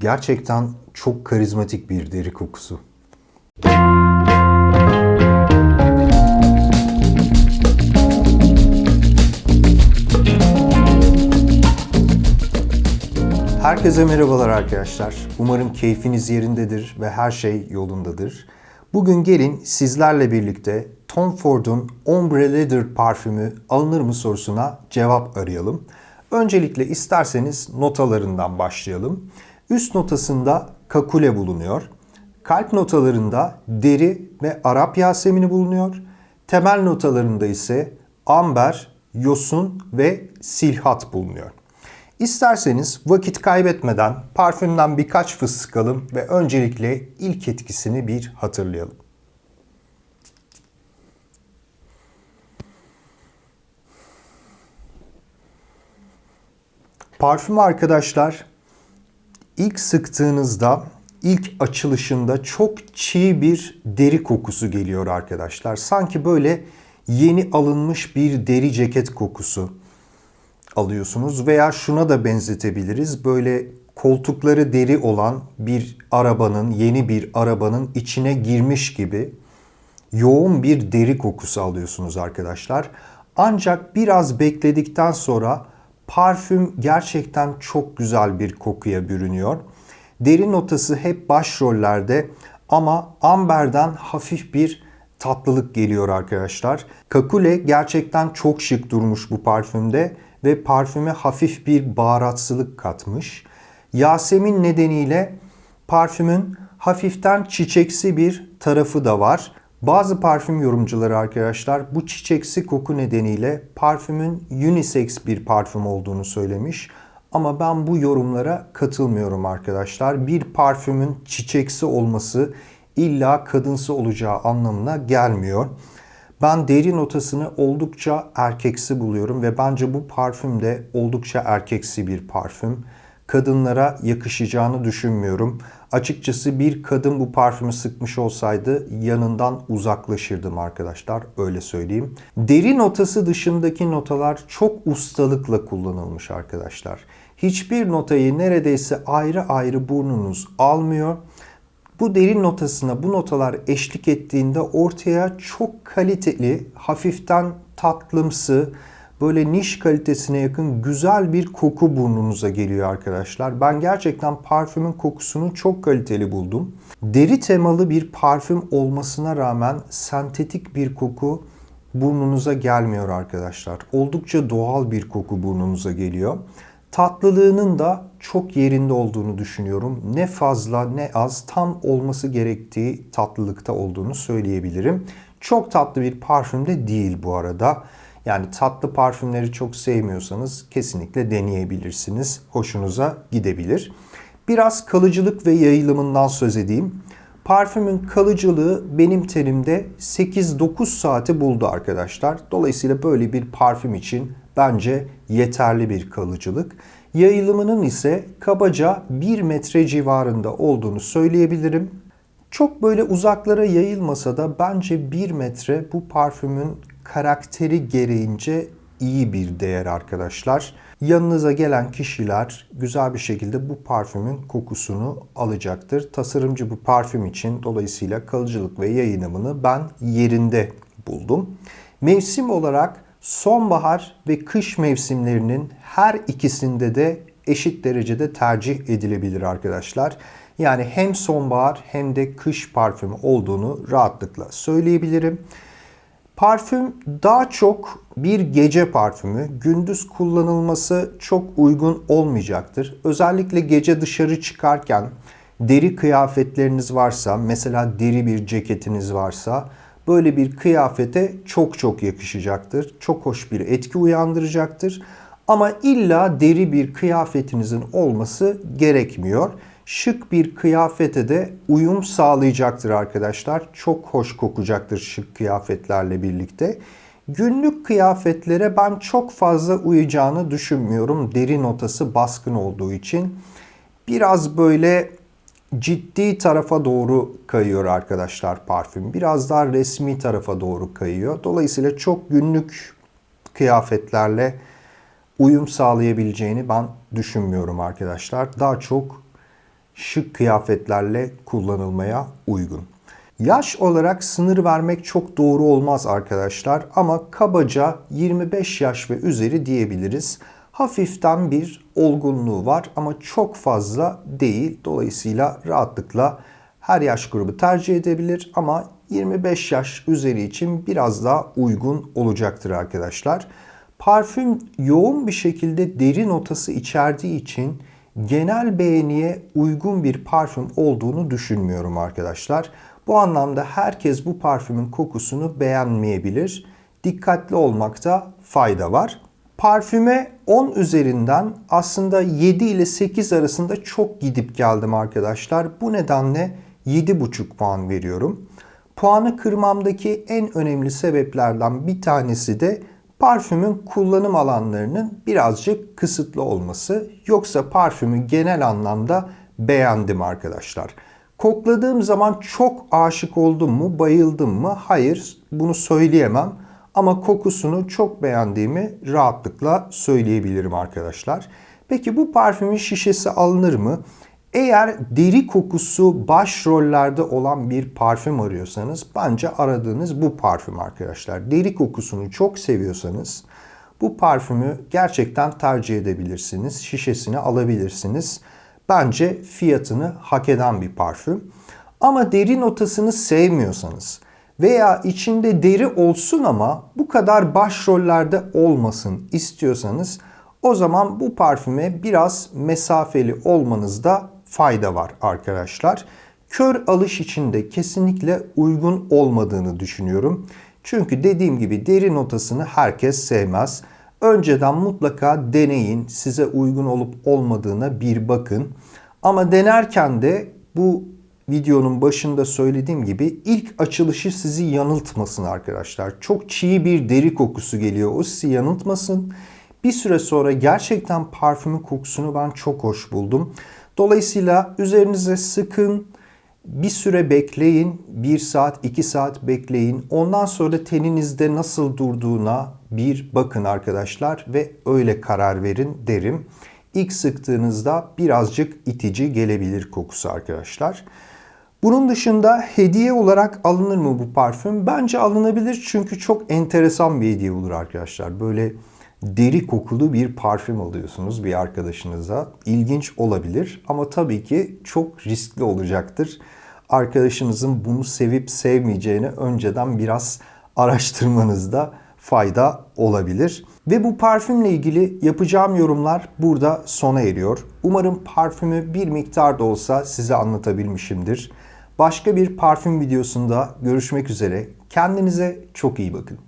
Gerçekten çok karizmatik bir deri kokusu. Herkese merhabalar arkadaşlar. Umarım keyfiniz yerindedir ve her şey yolundadır. Bugün gelin sizlerle birlikte Tom Ford'un Ombre Leather parfümü alınır mı sorusuna cevap arayalım. Öncelikle isterseniz notalarından başlayalım. Üst notasında kakule bulunuyor. Kalp notalarında deri ve Arap yasemini bulunuyor. Temel notalarında ise amber, yosun ve silhat bulunuyor. İsterseniz vakit kaybetmeden parfümden birkaç fıs sıkalım ve öncelikle ilk etkisini bir hatırlayalım. Parfüm arkadaşlar ilk sıktığınızda ilk açılışında çok çiğ bir deri kokusu geliyor arkadaşlar. Sanki böyle yeni alınmış bir deri ceket kokusu alıyorsunuz veya şuna da benzetebiliriz. Böyle koltukları deri olan bir arabanın, yeni bir arabanın içine girmiş gibi yoğun bir deri kokusu alıyorsunuz arkadaşlar. Ancak biraz bekledikten sonra parfüm gerçekten çok güzel bir kokuya bürünüyor. Deri notası hep başrollerde ama amberden hafif bir tatlılık geliyor arkadaşlar. Kakule gerçekten çok şık durmuş bu parfümde ve parfüme hafif bir baharatsılık katmış. Yasemin nedeniyle parfümün hafiften çiçeksi bir tarafı da var. Bazı parfüm yorumcuları arkadaşlar bu çiçeksi koku nedeniyle parfümün unisex bir parfüm olduğunu söylemiş. Ama ben bu yorumlara katılmıyorum arkadaşlar. Bir parfümün çiçeksi olması illa kadınsı olacağı anlamına gelmiyor. Ben deri notasını oldukça erkeksi buluyorum ve bence bu parfüm de oldukça erkeksi bir parfüm. Kadınlara yakışacağını düşünmüyorum. Açıkçası bir kadın bu parfümü sıkmış olsaydı yanından uzaklaşırdım arkadaşlar öyle söyleyeyim. Deri notası dışındaki notalar çok ustalıkla kullanılmış arkadaşlar. Hiçbir notayı neredeyse ayrı ayrı burnunuz almıyor. Bu derin notasına bu notalar eşlik ettiğinde ortaya çok kaliteli, hafiften tatlımsı, böyle niş kalitesine yakın güzel bir koku burnunuza geliyor arkadaşlar. Ben gerçekten parfümün kokusunu çok kaliteli buldum. Deri temalı bir parfüm olmasına rağmen sentetik bir koku burnunuza gelmiyor arkadaşlar. Oldukça doğal bir koku burnunuza geliyor. Tatlılığının da çok yerinde olduğunu düşünüyorum. Ne fazla ne az tam olması gerektiği tatlılıkta olduğunu söyleyebilirim. Çok tatlı bir parfüm de değil bu arada. Yani tatlı parfümleri çok sevmiyorsanız kesinlikle deneyebilirsiniz. Hoşunuza gidebilir. Biraz kalıcılık ve yayılımından söz edeyim. Parfümün kalıcılığı benim terimde 8-9 saati buldu arkadaşlar. Dolayısıyla böyle bir parfüm için bence yeterli bir kalıcılık. Yayılımının ise kabaca 1 metre civarında olduğunu söyleyebilirim. Çok böyle uzaklara yayılmasa da bence 1 metre bu parfümün karakteri gereğince iyi bir değer arkadaşlar. Yanınıza gelen kişiler güzel bir şekilde bu parfümün kokusunu alacaktır. Tasarımcı bu parfüm için dolayısıyla kalıcılık ve yayınımını ben yerinde buldum. Mevsim olarak sonbahar ve kış mevsimlerinin her ikisinde de eşit derecede tercih edilebilir arkadaşlar. Yani hem sonbahar hem de kış parfümü olduğunu rahatlıkla söyleyebilirim. Parfüm daha çok bir gece parfümü. Gündüz kullanılması çok uygun olmayacaktır. Özellikle gece dışarı çıkarken deri kıyafetleriniz varsa, mesela deri bir ceketiniz varsa böyle bir kıyafete çok çok yakışacaktır. Çok hoş bir etki uyandıracaktır. Ama illa deri bir kıyafetinizin olması gerekmiyor. Şık bir kıyafete de uyum sağlayacaktır arkadaşlar. Çok hoş kokacaktır şık kıyafetlerle birlikte. Günlük kıyafetlere ben çok fazla uyacağını düşünmüyorum. Deri notası baskın olduğu için. Biraz böyle ciddi tarafa doğru kayıyor arkadaşlar parfüm. Biraz daha resmi tarafa doğru kayıyor. Dolayısıyla çok günlük kıyafetlerle uyum sağlayabileceğini ben düşünmüyorum arkadaşlar. Daha çok şık kıyafetlerle kullanılmaya uygun. Yaş olarak sınır vermek çok doğru olmaz arkadaşlar ama kabaca 25 yaş ve üzeri diyebiliriz. Hafiften bir olgunluğu var ama çok fazla değil. Dolayısıyla rahatlıkla her yaş grubu tercih edebilir ama 25 yaş üzeri için biraz daha uygun olacaktır arkadaşlar. Parfüm yoğun bir şekilde deri notası içerdiği için genel beğeniye uygun bir parfüm olduğunu düşünmüyorum arkadaşlar. Bu anlamda herkes bu parfümün kokusunu beğenmeyebilir. Dikkatli olmakta fayda var. Parfüme 10 üzerinden aslında 7 ile 8 arasında çok gidip geldim arkadaşlar. Bu nedenle 7,5 puan veriyorum. Puanı kırmamdaki en önemli sebeplerden bir tanesi de parfümün kullanım alanlarının birazcık kısıtlı olması. Yoksa parfümü genel anlamda beğendim arkadaşlar. Kokladığım zaman çok aşık oldum mu, bayıldım mı? Hayır, bunu söyleyemem. Ama kokusunu çok beğendiğimi rahatlıkla söyleyebilirim arkadaşlar. Peki bu parfümün şişesi alınır mı? Eğer deri kokusu başrollerde olan bir parfüm arıyorsanız bence aradığınız bu parfüm arkadaşlar. Deri kokusunu çok seviyorsanız bu parfümü gerçekten tercih edebilirsiniz. Şişesini alabilirsiniz. Bence fiyatını hak eden bir parfüm. Ama deri notasını sevmiyorsanız veya içinde deri olsun ama bu kadar başrollerde olmasın istiyorsanız o zaman bu parfüme biraz mesafeli olmanızda fayda var arkadaşlar. Kör alış için de kesinlikle uygun olmadığını düşünüyorum. Çünkü dediğim gibi deri notasını herkes sevmez. Önceden mutlaka deneyin. Size uygun olup olmadığına bir bakın. Ama denerken de bu videonun başında söylediğim gibi ilk açılışı sizi yanıltmasın arkadaşlar. Çok çiğ bir deri kokusu geliyor. O sizi yanıltmasın. Bir süre sonra gerçekten parfümün kokusunu ben çok hoş buldum. Dolayısıyla üzerinize sıkın, bir süre bekleyin, 1 saat, 2 saat bekleyin. Ondan sonra teninizde nasıl durduğuna bir bakın arkadaşlar ve öyle karar verin derim. İlk sıktığınızda birazcık itici gelebilir kokusu arkadaşlar. Bunun dışında hediye olarak alınır mı bu parfüm? Bence alınabilir çünkü çok enteresan bir hediye olur arkadaşlar. Böyle deri kokulu bir parfüm alıyorsunuz bir arkadaşınıza. İlginç olabilir ama tabii ki çok riskli olacaktır. Arkadaşınızın bunu sevip sevmeyeceğini önceden biraz araştırmanızda fayda olabilir. Ve bu parfümle ilgili yapacağım yorumlar burada sona eriyor. Umarım parfümü bir miktar da olsa size anlatabilmişimdir. Başka bir parfüm videosunda görüşmek üzere. Kendinize çok iyi bakın.